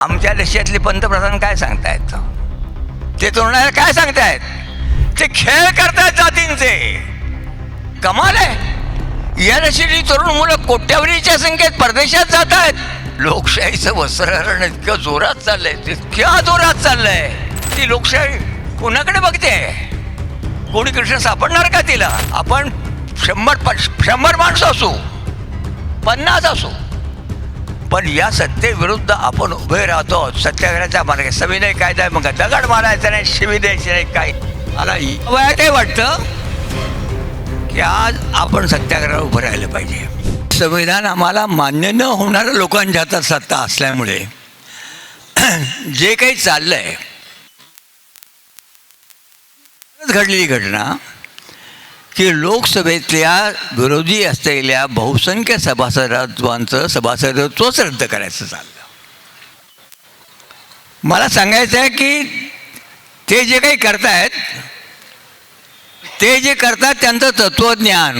आमच्या देशातले पंतप्रधान काय सांगतायत? ते तरुणाला काय सांगतायत? ते खेळ करतायत जातींचे. कमाल आहे. या देशातली तरुण मुलं कोट्यावरीच्या संख्येत परदेशात जात आहेत लोकशाहीचं वस्त्रहरण इतकं जोरात चाललंय तितक्या जोरात चाललंय. ती लोकशाही कोणाकडे बघते? कोणी कृष्ण सापडणार का तिला? आपण शंभर शंभर माणसं असू पन्नास असू. पण या सत्तेविरुद्ध आपण उभे राहतो. सत्याग्रहाच्या मार्ग. सविनय कायदा मग दगड मारायचा नाही शिवी द्यायची नाही काही. मला वयात काय वाटतं की आज आपण सत्याग्रह उभं राहिलं पाहिजे. संविधान आम्हाला मान्य न होणाऱ्या लोकांच्या हातात सत्ता असल्यामुळे जे काही चाललंय घडलेली घटना की लोकसभेतल्या विरोधी असलेल्या बहुसंख्य सभासदत्वांचं सभासदत्वच रद्द करायचं चाललं. मला सांगायचं आहे की ते जे काही करतायत ते जे करतात त्यांचं तत्त्वज्ञान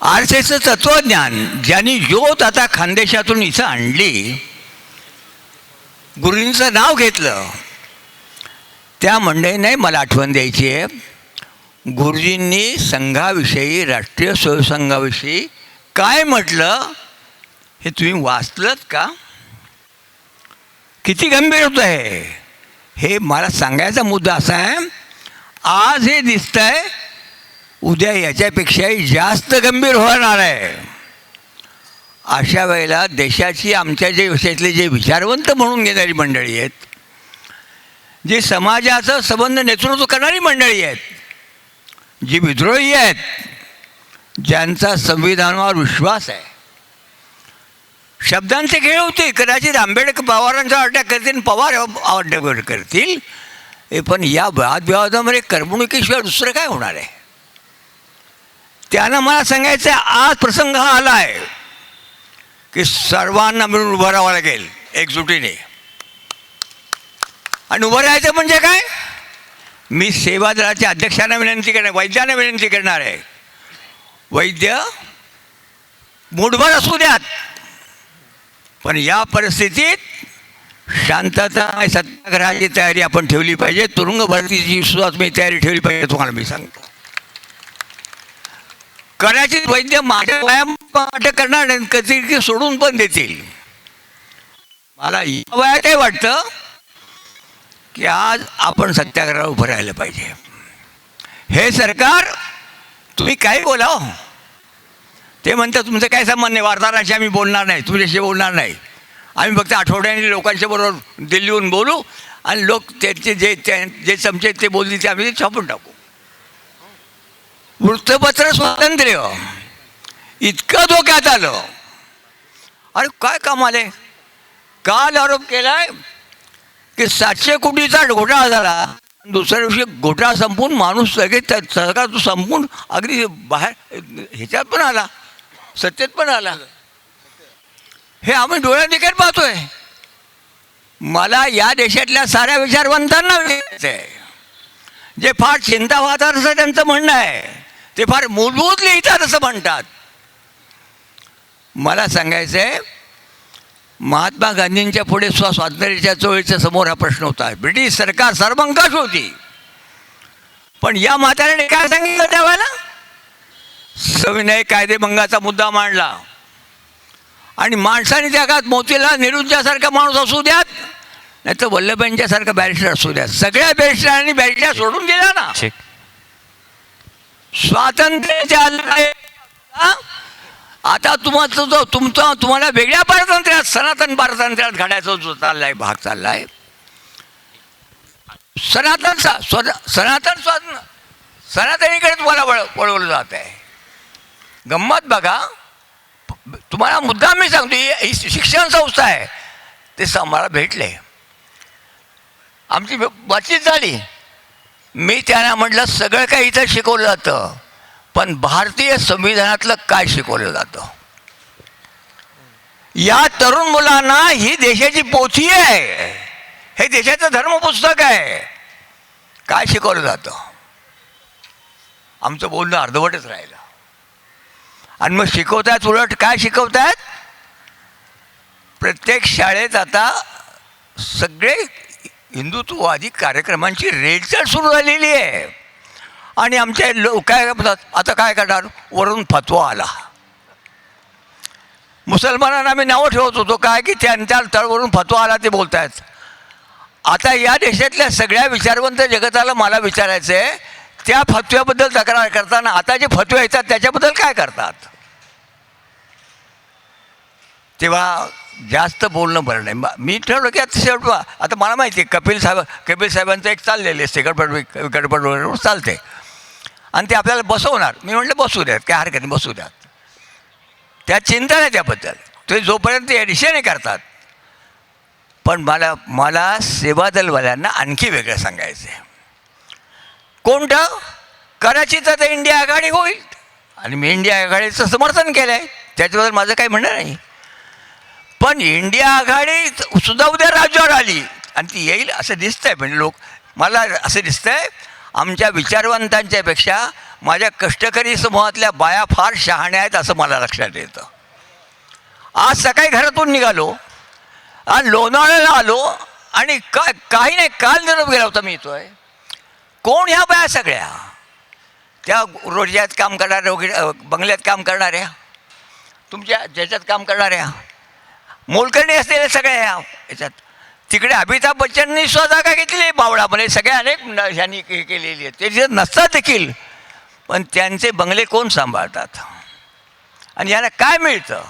आर एस एसचं तत्त्वज्ञान ज्यांनी ज्योत आता खानदेशातून इथं आणली गुरुजींचं नाव घेतलं त्या मंडळीने मला आठवण द्यायची आहे. गुरुजींनी संघाविषयी राष्ट्रीय स्वयंसंघाविषयी काय म्हटलं हे तुम्ही वाचलत का? किती गंभीर होतं आहे. हे मला सांगायचा मुद्दा असा आहे आज हे दिसतंय उद्या याच्यापेक्षाही जास्त गंभीर होणार आहे. अशा वेळेला देशाची आमच्या जे विषयातले जे विचारवंत म्हणून घेणारी मंडळी आहेत जे समाजाचं संबंध नेतृत्व करणारी मंडळी आहेत जी विद्रोही आहेत ज्यांचा संविधानावर विश्वास आहे. शब्दांचे खेळ होते कदाचित आंबेडकर पवारांचा अटॅक करतील पवार अटॅक करतील हे पण या वादविवादामध्ये करमणुकीशिवाय दुसरं काय होणार आहे? त्यानं मला सांगायचं आहे आज प्रसंग हा आला आहे की सर्वांना मिळून उभं राहावं लागेल एकजुटीने. आणि उभं राहायचं म्हणजे काय? मी सेवा दलाच्या अध्यक्षांना विनंती करणार वैद्यांना विनंती करणार आहे. वैद्य मूठभर असू द्यात पण या परिस्थितीत शांतता आणि सत्याग्रहाची तयारी आपण ठेवली पाहिजे. तुरुंग भरतीची सुद्धा तुम्ही तयारी ठेवली पाहिजे तुम्हाला मी सांगतो. कदाचित वैद्य माझ्या व्यायाम अटक करणार नाही कधी सोडून पण देतील. मला या वयात काय वाटतं की आज आपण सत्याग्रहाला उभं राहिलं पाहिजे. हे सरकार तुम्ही काय बोला हो. ते म्हणतात तुमचं काय संबंध नाही? वार्ताहराशी आम्ही बोलणार नाही तुमच्याशी बोलणार नाही. आम्ही फक्त आठवड्याने लोकांच्या बरोबर दिल्लीहून बोलू आणि लोक त्यांचे जे जे चमचे ते बोलतील ते आम्ही ते छापून टाकू. वृत्तपत्र स्वातंत्र्य. इतकं धोक्यात आलं. अरे काय काम आले काल आरोप केलाय की सातशे कोटीचा घोटाळा झाला. दुसऱ्या दिवशी घोटाळा संपून माणूस लगेच सरकार तो संपून अगदी बाहेर ह्याच्यात पण आला सत्तेत पण आला. हे आम्ही डोळ्या देखील पाहतोय. मला या देशातल्या साऱ्या विचारवंतांना विचारायचं आहे जे फार चिंता वाहतात असं त्यांचं म्हणणं आहे ते फार मूलभूत लिहितात असं म्हणतात. मला सांगायचं आहे महात्मा गांधींच्या पुढे स्व स्वातंत्र्याच्या चळवळीच्या समोर हा प्रश्न होता. ब्रिटिश सरकार सर्वंकष होती. पण या म्हाताऱ्याने काय सांगितलं त्यावेळेला? सविनय कायदेभंगाचा मुद्दा मांडला. आणि माणसाने त्या काळात मोतीलाल नेहरूंच्यासारखा माणूस असू द्यात नाही तर वल्लभाईंच्यासारखा बॅरिस्टर असू द्यात. सगळ्या बॅरिस्टरांनी बॅरिस्टर सोडून दिला ना. स्वातंत्र्याच्या? आता तुम्हाला जो तुमचा तुम्हाला वेगळ्या पारतंत्र्यात सनातन पारतंत्र्यात घडायचा जो चाललाय भाग चाललाय. सनातन सा- स्व- सनातन स्वातंत्र्य सनातनीकडे तुम्हाला वळ वळवलं जात आहे. गंमत बघा. तुम्हाला मुद्दा मी सांगतो ही ही शिक्षण संस्था आहे. ते आम्हाला भेटले. आमची बातचीत झाली. मी त्यांना म्हटलं सगळं काही इथं शिकवलं जातं. पण भारतीय संविधानातलं काय शिकवलं जातं? या तरुण मुलांना ही देशाची पोथी आहे. हे देशाचं धर्मपुस्तक आहे. काय शिकवलं जातं? आमचं बोलणं अर्धवटच राहिलं. आणि मग शिकवतायत उलट काय शिकवतायत? प्रत्येक शाळेत आता सगळे हिंदुत्ववादी कार्यक्रमांची रेलचाल सुरू झालेली आहे. आणि आमचे लोक काय म्हणतात आता काय करणार? वरून फतवा आला. मुसलमानांना आम्ही नावं ठेवत होतो काय की त्यांच्या तळवरून फतवा आला ते बोलतायत. आता या देशातल्या सगळ्या विचारवंत जगताला मला विचारायचं आहे त्या फतव्याबद्दल तक्रार करताना आता जे फतवे येतात त्याच्याबद्दल काय करतात? तेव्हा जास्त बोलणं बरं नाही. मी ठरवलं की आता शेवट आता मला माहिती आहे कपिल साहेब कपिल साहेबांचं एक चाललेले आहे गडबड गडबड चालते आणि ते आपल्याला बसवणार. मी म्हटलं बसू द्यात काय हरकत नाही बसू द्यात. त्या चिंता नाही त्याबद्दल ते जोपर्यंत ते दिशेने करतात. पण मला मला सेवादलवाल्यांना आणखी वेगळं सांगायचं आहे कोणतं? करायची तर ते इंडिया आघाडी होईल. आणि मी इंडिया आघाडीचं समर्थन केलं आहे त्याच्याबद्दल माझं काही म्हणणं नाही. पण इंडिया आघाडी सुद्धा उद्या राज्यावर आली. आणि ती येईल असं दिसतंय. म्हणजे लोक मला असं दिसतंय आमच्या विचारवंतांच्यापेक्षा माझ्या कष्टकरी समूहातल्या बाया फार शहाण्या आहेत असं मला लक्षात येतं. आज सकाळी घरातून निघालो आणि लोणावळ्याला आलो आणि का काही नाही काल निरोप गेला होता मी येतोय कोण ह्या बाया सगळ्या? त्या रोजच्यात काम करणाऱ्या वगैरे बंगल्यात काम करणाऱ्या? तुमच्या ज्याच्यात काम करणाऱ्या? मोलकरणी असलेल्या सगळ्या ह्या याच्यात. तिकडे अमिताभ बच्चननी स्वतः का घेतली बावळामध्ये. सगळ्या अनेक न- ह्यांनी के केलेली आहेत. ते नसतात देखील. पण त्यांचे बंगले कोण सांभाळतात? आणि यांना काय मिळतं?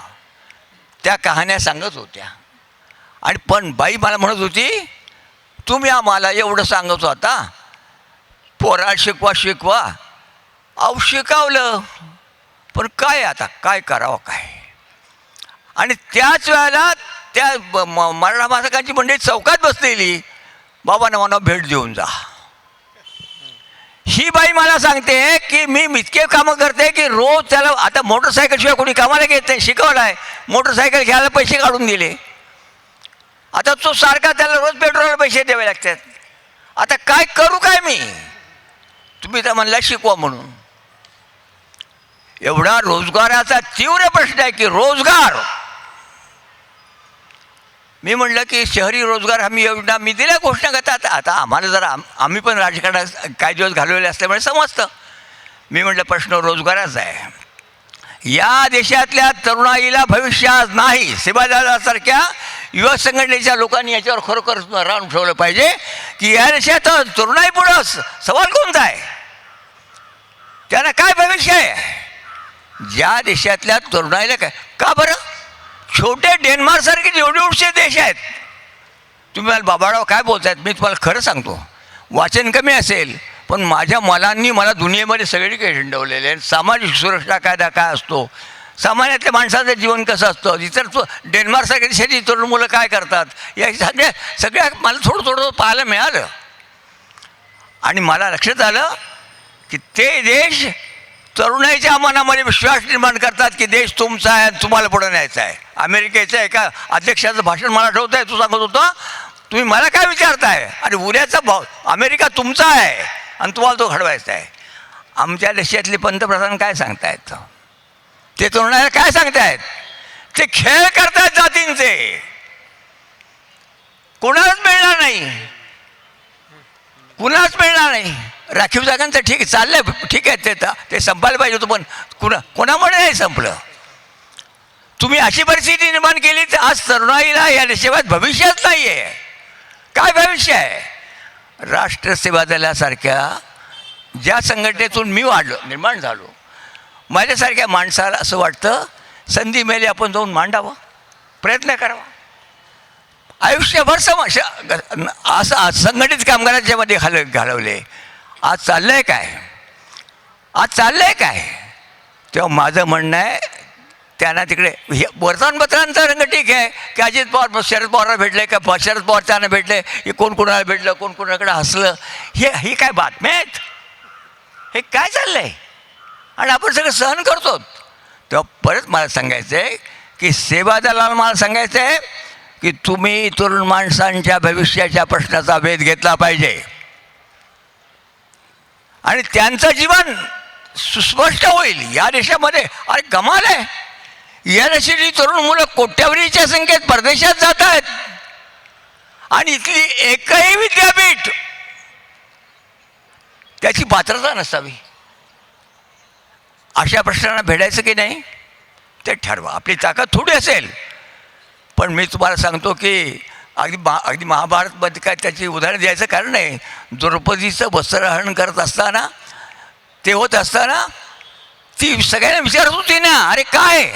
त्या कहाण्या सांगत होत्या. आणि पण बाई मला म्हणत होती तुम्ही आम्हाला एवढं सांगत होता. पोरा शिकवा शिकवा. अहो शिकावलं. पण काय आता? काय करावं काय? आणि त्याच वेळेला त्या म- मराठा मासकांची मंडळी चौकात बसलेली. बाबा मला भेट देऊन जा. ही बाई मला सांगते की मी इतके कामं करते की रोज त्याला आता मोटरसायकलशिवाय कोणी कामाला घेत नाही शिकवलं आहे मोटरसायकल घ्यायला पैसे काढून दिले. आता तो सारखा त्याला रोज पेट्रोलला पैसे द्यावे लागतात. आता काय करू काय मी? तुम्ही तर म्हणला शिकवा म्हणून. एवढा रोजगाराचा तीव्र प्रश्न आहे की रोजगार. मी म्हटलं की शहरी रोजगार हमी योजना मी दिल्या घोषणा करतात आता आम्हाला जरा आम- आम्ही पण राजकारणात काही दिवस घालवले असल्यामुळे समजतं. मी म्हटलं प्रश्न रोजगाराचा आहे. या देशातल्या तरुणाईला भविष्यात नाही. सेवादासारख्या युवा संघटनेच्या लोकांनी याच्यावर खरोखर राहून ठेवलं पाहिजे की या देशात तरुणाई पुढं सवाल कोणता आहे? त्यांना काय भविष्य आहे? ज्या देशातल्या तरुणाईला काय का बरं? छोटे डेन्मार्कसारखे जेवढे उठचे देश आहेत. तुम्ही मला बाबाराव काय बोलतायत? मी तुम्हाला खरं सांगतो. वाचन कमी असेल पण माझ्या मलांनी मला दुनियेमध्ये सगळीकडे हिंडवलेले आहे सामाजिक सुरक्षा कायदा काय असतो? सामान्यातल्या माणसाचं जीवन कसं असतं? इतर तो डेन्मार्कसारख्या देशाची तरुण मुलं काय करतात? या सगळ्या सगळ्या मला थोडं थोडं पाहायला मिळालं. आणि मला लक्षात आलं की ते देश तरुणाईच्या मनामध्ये विश्वास निर्माण करतात की देश तुमचा आहे आणि तुम्हाला पुढे न्यायचा आहे. अमेरिकेचं एका अध्यक्षाचं भाषण मला आठवत आहे तू सांगत होतं तुम्ही मला काय विचारताय? आणि उद्याचा भाव अमेरिका तुमचा आहे आणि तुम्हाला तो घडवायचा आहे. आमच्या देशातले पंतप्रधान काय सांगतायत? ते तरुणाला काय सांगतायत? ते खेळ करतायत जातींचे. कोणालाच मिळणार नाही. कुणाच मिळणार नाही. राखीव जागांचं ठीक आहे चाललंय ठीक आहे ते ते संपायला पाहिजे होतं पण कुणा कोणामुळे नाही संपलं? तुम्ही अशी परिस्थिती निर्माण केली तर आज तरुणाईला या देशात भविष्यच नाही आहे काय भविष्य आहे? राष्ट्रसेवा दलासारख्या ज्या संघटनेतून मी वाढलो निर्माण झालो माझ्यासारख्या माणसाला असं वाटतं संधी मिळाली आपण जाऊन मांडावं प्रयत्न करावा. आयुष्यभर सम असं आज संघटित कामगारांच्या मध्ये घाल घालवले. आज चाललंय काय? आज चाललंय काय? तेव्हा माझं म्हणणं आहे त्यांना तिकडे हे वर्तमानपत्रांचा रंग ठीक आहे की अजित पवार शरद पवारला भेटले का? प- शरद पवार त्यांना भेटले हे कोण कोणाला भेटलं कोण कोणाकडे हसलं? हे ही काय बातम्या आहेत? हे काय चाललंय? आणि आपण सगळं सहन करतो. तेव्हा परत मला सांगायचं आहे की सेवा दलाला मला सांगायचं आहे की तुम्ही तरुण माणसांच्या भविष्याच्या प्रश्नाचा वेध घेतला पाहिजे. आणि त्यांचं जीवन सुस्पष्ट होईल. या देशामध्ये अरे गमाल आहे. या यासाठी तरुण मुलं कोट्यावरीच्या संख्येत परदेशात जात आहेत. आणि इथली एकही विद्यापीठ त्याची पात्रता नसावी. अशा प्रश्नांना भेटायचं की नाही? ते ठरवा. आपली ताकद थोडी असेल. पण मी तुम्हाला सांगतो की अगदी महा अगदी महाभारतमध्ये काय त्याची उदाहरण द्यायचं कारण नाही. द्रौपदीचं वस्त्रहरण करत असताना ते होत असताना ती सगळ्यांना विचारत होती ना अरे काय?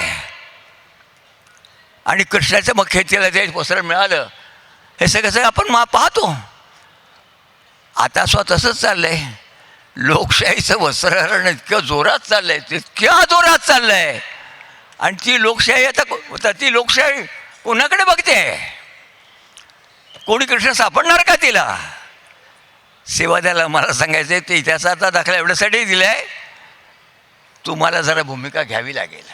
आणि कृष्णाचं मग खेतीला ते वस्त्र मिळालं हे सगळं सगळं आपण मा पाहतो. आता स्वतः तसंच चाललंय. लोकशाहीचं वस्त्रहरण इतकं जोरात चाललंय तितक्या जोरात चाललंय. आणि ती लोकशाही आता ती लोकशाही कोणाकडे बघते? कोणी कृष्ण सापडणार का तिला? सेवा द्यायला मला सांगायचं ते इतिहासाचा दाखला एवढ्यासाठी दिला आहे तुम्हाला जरा भूमिका घ्यावी लागेल.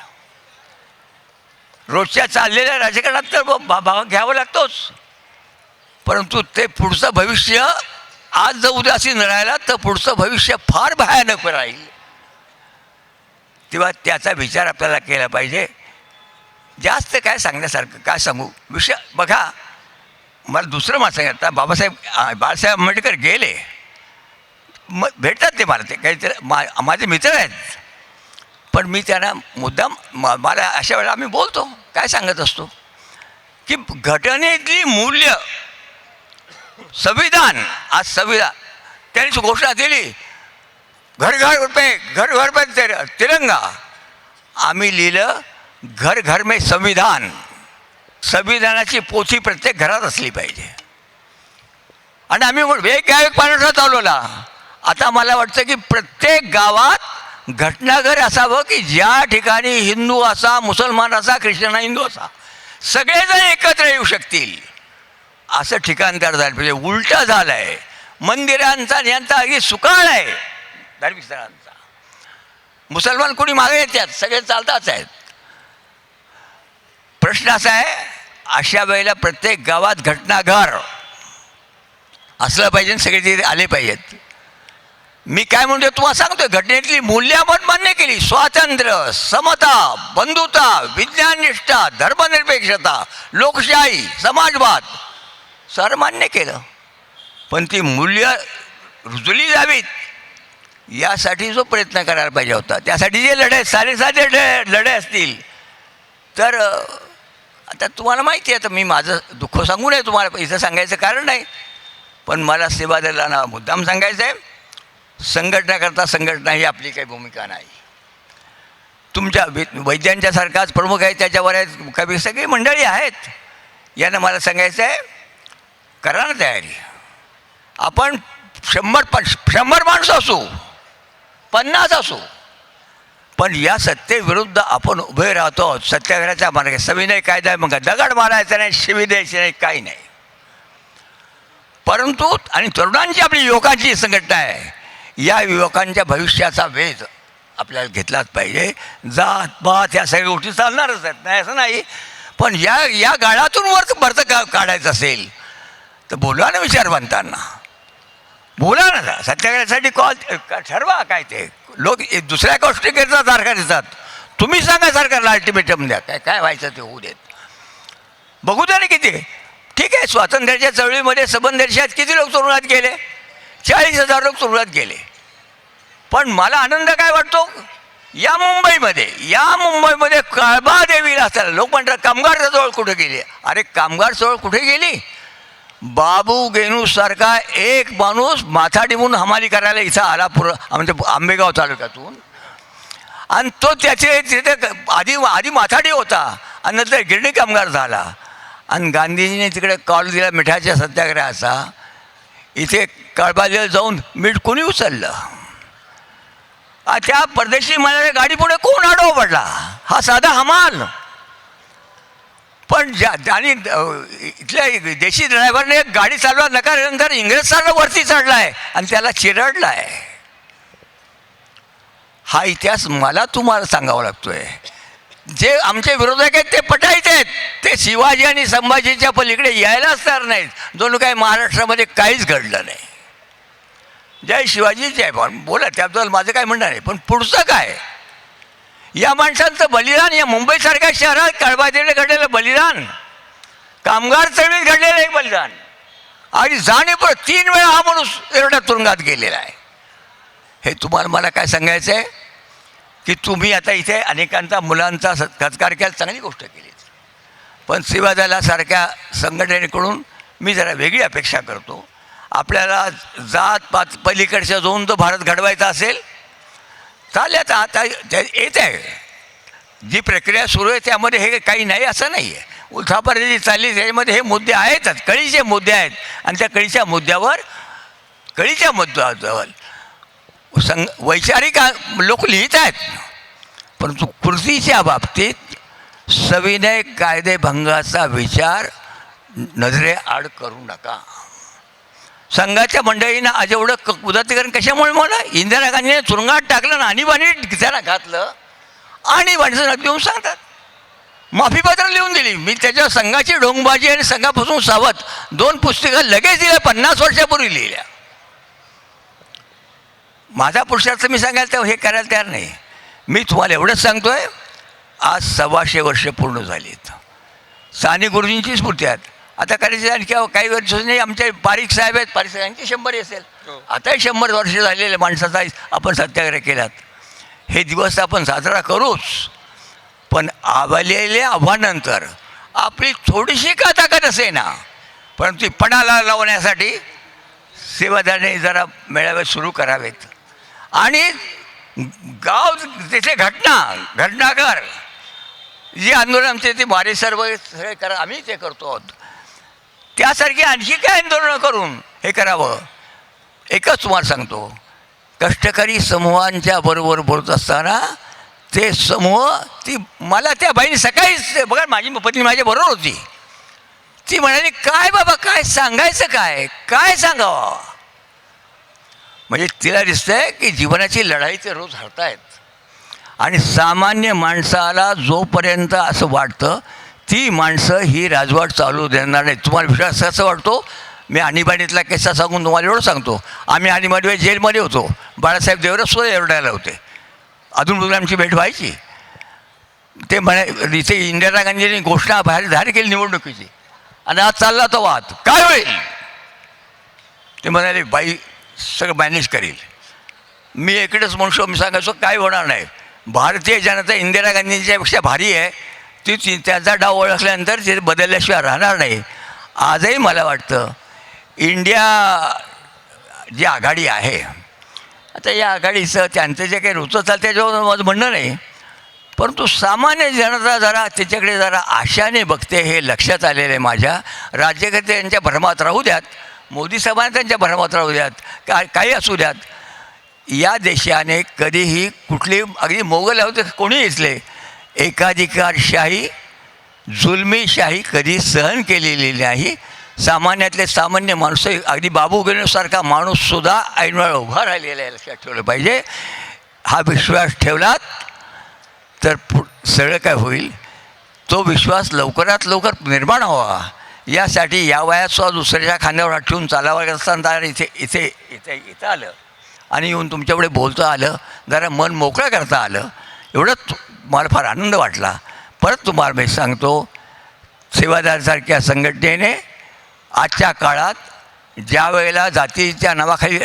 रोजच्या चाललेल्या राजकारणात तर ब- भा- भाग घ्यावा लागतोच. परंतु ते पुढचं भविष्य आज जर उदासीन राहिला तर पुढचं भविष्य फार भयानक राहील. तेव्हा त्याचा विचार आपल्याला केला पाहिजे. जास्त काय सांगण्यासारखं काय सांगू? विषय बघा मला दुसरं मला सांगितलं आता बाबासाहेब बाळासाहेब आंबेडकर गेले. मग भेटतात ते मला. ते काहीतरी मा माझे मित्र आहेत. पण मी त्यांना मुद्दाम म- मला अशा वेळेला आम्ही बोलतो. काय सांगत असतो? की घटनेतली मूल्य संविधान आज संविधान त्यांनी घोषणा दिली. घर घर पे घर घर पे तिरंगा. आम्ही लिहिलं घर घर में संविधान संविधानाची पोथी प्रत्येक घरात असली पाहिजे. आणि आम्ही एक गाव एक पाण्याचा चालवला. आता मला वाटतं की प्रत्येक गावात घटनाघर असावं की ज्या ठिकाणी हिंदू असा मुसलमान असा ख्रिश्चन हिंदू असा सगळेजण एकत्र येऊ शकतील. असं ठिकाण तयार झालं पाहिजे. उलटं झालं आहे मंदिरांचा यांचा अगदी सुकाळ आहे धार्मिक स्थळांचा. मुसलमान कोणी मागे येतात सगळे चालताच आहेत. प्रश्न असा आहे अशा वेळेला प्रत्येक गावात घटनाघर असलं पाहिजे सगळे तिथे आले पाहिजेत. मी काय म्हणतो तुम्हाला सांगतो घटनेतली मूल्य आपण मान्य केली. स्वातंत्र्य समता बंधुता विज्ञाननिष्ठा धर्मनिरपेक्षता लोकशाही समाजवाद सर मान्य केलं. पण ती मूल्य रुजली जावीत यासाठी जो प्रयत्न करायला पाहिजे होता. त्यासाठी जे लढे साधे लढे लढे असतील तर आता तुम्हाला माहिती आहे तर मी माझं दुःख सांगू नये तुम्हाला इथं सांगायचं कारण नाही. पण मला सेवा दलांना मुद्दाम सांगायचं आहे संघटनाकरता संघटना ही आपली काही भूमिका नाही. तुमच्या वै वैद्यांच्या सारखाच प्रमुख आहे त्याच्यावर आहेत काही सगळी मंडळी आहेत. यानं मला सांगायचं आहे करा ना तयारी. आपण शंभर पण शंभर माणसं असू पन्नास असू पण या सत्तेविरुद्ध आपण उभे राहतो आहोत. सत्याग्रहाच्या सविनय कायदा मग दगड मारायचा नाही शिवी द्यायची नाही काही नाही. परंतु आणि तरुणांची आपली युवकांची संघटना आहे या युवकांच्या भविष्याचा वेध आपल्याला घेतलाच पाहिजे. जात पात या सगळ्या गोष्टी चालणारच आहेत नाही असं नाही. पण या या गाळातून वर भरतं का काढायचं असेल? तर बोला ना विचारवंतांना. बोला ना सत्याग्रहासाठी कॉल ठरवा काय ते. लोक दुसऱ्या गोष्टी करतात सारखा देतात तुम्ही सांगा सरकारला अल्टिमेटम द्या. काय काय व्हायचं ते होऊ देत. बघू द्या ना किती. ठीक आहे स्वातंत्र्याच्या चळवळीमध्ये सबंध देशात किती लोक तुरुंगात गेले चाळीस हजार लोक तुरुंगात गेले पण मला आनंद काय वाटतो? या मुंबईमध्ये या मुंबईमध्ये काळबा देवीला असताना लोक म्हणतात कामगार जवळ कुठे गेली? अरे कामगार जवळ कुठे गेली? बाबू गेनूसारखा एक माणूस माथा डिमून हमाली करायला इथं आला पुर म्हणजे आंबेगाव तालुक्यातून. आणि तो त्याचे तिथे आधी आधी माथाडी होता आणि नंतर गिरणी कामगार झाला. आणि गांधीजीने तिकडे कॉल दिला मिठाच्या सत्याग्रहाचा इथे कळबाजीला जाऊन मीठ कोणी उचललं? त्या परदेशी मला गाडी पुढे कोण आडवा पडला? हा साधा हमाल. पण ज्या आणि इथल्या देशी ड्रायव्हरने गाडी चालवा नकार इंग्रज सारखा वरती चढलाय आणि त्याला चिरडलाय. हा इतिहास मला तुम्हाला सांगावा लागतोय. जे आमचे विरोधक आहेत ते पटायचे आहेत. ते शिवाजी आणि संभाजीच्या पलीकडे यायलाच तयार नाहीत. जणू काही महाराष्ट्रामध्ये काहीच घडलं नाही. जय शिवाजी आहे पण बोला त्याबद्दल माझं काय म्हणणं नाही पण पुढचं काय? या माणसांचं बलिदान या मुंबईसारख्या शहरात कळबादेकडे घडलेलं बलिदान कामगार चळवळीत घडलेलं एक बलिदान. आणि जाणीवपूर्वक तीन वेळा हा माणूस एवढ्या तुरुंगात गेलेला आहे. हे तुम्हाला मला काय सांगायचं आहे? की तुम्ही आता इथे अनेकांचा मुलांचा सत्कार केला चांगली गोष्ट केली. पण सेवादलासारख्या संघटनेकडून मी जरा वेगळी अपेक्षा करतो. आपल्याला जात पात पलीकडच्या जाऊन तो भारत घडवायचा असेल चालेल आता ते येत आहे. जी प्रक्रिया सुरू आहे त्यामध्ये हे काही नाही असं नाही आहे. उल्थापर्यंत जी चालली त्याच्यामध्ये हे मुद्दे आहेतच कळीचे मुद्दे आहेत. आणि त्या कळीच्या मुद्द्यावर कळीच्या मुद्द्यावर संग वैचारिक लोक लिहित आहेत. परंतु कृतीच्या बाबतीत सविनय कायदेभंगाचा विचार नजरे आड करू नका. संघाच्या मंडळीनं आज एवढं क उदातीकरण कशामुळे मला इंदिरा गांधीने तुरुंगात टाकलं ना आणीबाणी त्याला घातलं आणि माणसं देऊन सांगतात. माफीपत्र लिहून दिली. मी त्याच्या संघाची ढोंगबाजी आणि संघापासून सावध दोन पुस्तिका लगेच दिल्या पन्नास वर्षापूर्वी लिहिल्या. माझा पुरुषार्थ मी सांगायला तर हे करायला तयार नाही. मी तुम्हाला एवढंच सांगतोय आज सव्वाशे वर्ष पूर्ण झालीत. साने गुरुजींची स्फूर्ती आहेत. आता करायचे आणखी काही वर्ष नाही आमचे पारिक साहेब आहेत पारिक साहेबांची शंभर असेल. हो. आताही शंभर वर्ष झालेल्या माणसाचा आपण सत्याग्रह केलात. हे दिवस आपण साजरा करूच. पण आलेल्या आव्हानानंतर आपली थोडीशी का ताकद असे ना परंतु पणाला लावण्यासाठी सेवादाने जरा मेळावे सुरू करावेत. आणि गाव तिथे घटना घटनाकर जे आंदोलन आमचे ते बारे सर्व सगळे करा आम्ही ते करतो आहोत. त्यासारखी आणखी काय आंदोलनं करून हे करावं? एकच तुम्हाला सांगतो. कष्टकरी समूहांच्या बरोबर बोलत असताना ते समूह ती मला त्या बाईने सकाळीच बघा माझी पत्नी माझ्या बरोबर होती. ती म्हणाली काय बाबा काय सांगायचं काय? काय सांगावं? म्हणजे तिला दिसतंय की जीवनाची लढाई ते रोज हरतायत आणि सामान्य माणसाला जोपर्यंत असं वाटतं ती माणसं ही राजवाट चालू देणार नाही. तुम्हाला विश्वास कसा वाटतो? मी आणीबाणीतला किस्सा सांगून तुम्हाला एवढं सांगतो. आम्ही आणीबाणी जेलमध्ये होतो. बाळासाहेब देवरच सुद्धा एवढ्याला होते. अधूनमधून आमची भेट व्हायची. ते म्हणे इथे इंदिरा गांधींनी घोषणा बाहेर जाहीर केली निवडणुकीची. आणि आज चालला तो वाद. काय होईल? ते म्हणाले बाई सगळं मॅनेज करील. मी इकडेच म्हणतो मी सांगायचो काय होणार नाही. भारतीय जनता इंदिरा गांधींच्यापेक्षा भारी आहे. ती त्यांचा त्याचा डाव ओळखल्यानंतर ते बदलल्याशिवाय राहणार नाही. आजही मला वाटतं इंडिया जी आघाडी आहे आता या आघाडीचं त्यांचं जे काही रुचं चालतं त्याच्यावर माझं म्हणणं नाही परंतु सामान्य जनता जरा त्याच्याकडे जरा आशाने बघते हे लक्षात आलेलं आहे माझ्या. राज्यकर्ते यांच्या भ्रमात राहू द्यात मोदी साहेबांना त्यांच्या भ्रमात राहू द्यात का काही असू द्यात. या देशाने कधीही कुठली अगदी मोगल होते कोणी इथले एकाधिकारशाही जुलमीशाही कधी सहन केलेली नाही. सामान्यातले सामान्य माणूस अगदी बाबू माणूससुद्धा ऐनवेळ उभा राहिलेला आहे लक्षात ठेवलं पाहिजे. हा विश्वास ठेवलात तर पु सगळं काय होईल? तो विश्वास लवकरात लवकर निर्माण व्हावा. यासाठी या वयात सुद्धा दुसऱ्याच्या खांद्यावर हात ठेवून चालावं असताना इथे इथे इथे इथं आलं. आणि येऊन तुमच्यापुढे बोलता आलं जरा मन मोकळं करता आलं. एवढंच मला फार आनंद वाटला. परत तुम्हाला मी सांगतो सेवादारसारख्या संघटनेने आजच्या काळात ज्या वेळेला जातीच्या नावाखाली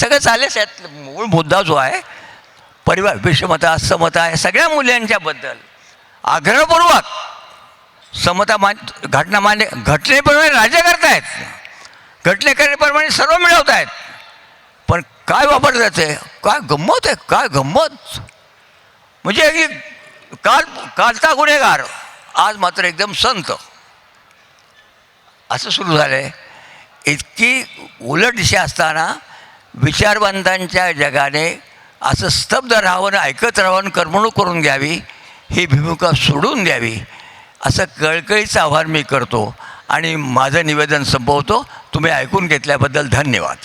सगळं चालेच आहेत मूळ मुद्दा जो आहे परिवार विषमता समता या सगळ्या मूल्यांच्याबद्दल आग्रहपूर्वक समता मान घटना मान्य घटनेप्रमाणे राज्य करतायत. घटनेकरेप्रमाणे सर्व मिळवत आहेत पण काय वापरतात आहे काय गंमत आहे? काय गंमत? म्हणजे अगदी काल कालचा गुन्हेगार आज मात्र एकदम संत. असं सुरू झालं आहे इतकी उलट दिशा असताना विचारवंतांच्या जगाने असं स्तब्ध राहावं ऐकत राहावं करमणूक करून घ्यावी ही भूमिका सोडून द्यावी असं कळकळीचं आव्हान मी करतो. आणि माझं निवेदन संपवतो. तुम्ही ऐकून घेतल्याबद्दल धन्यवाद.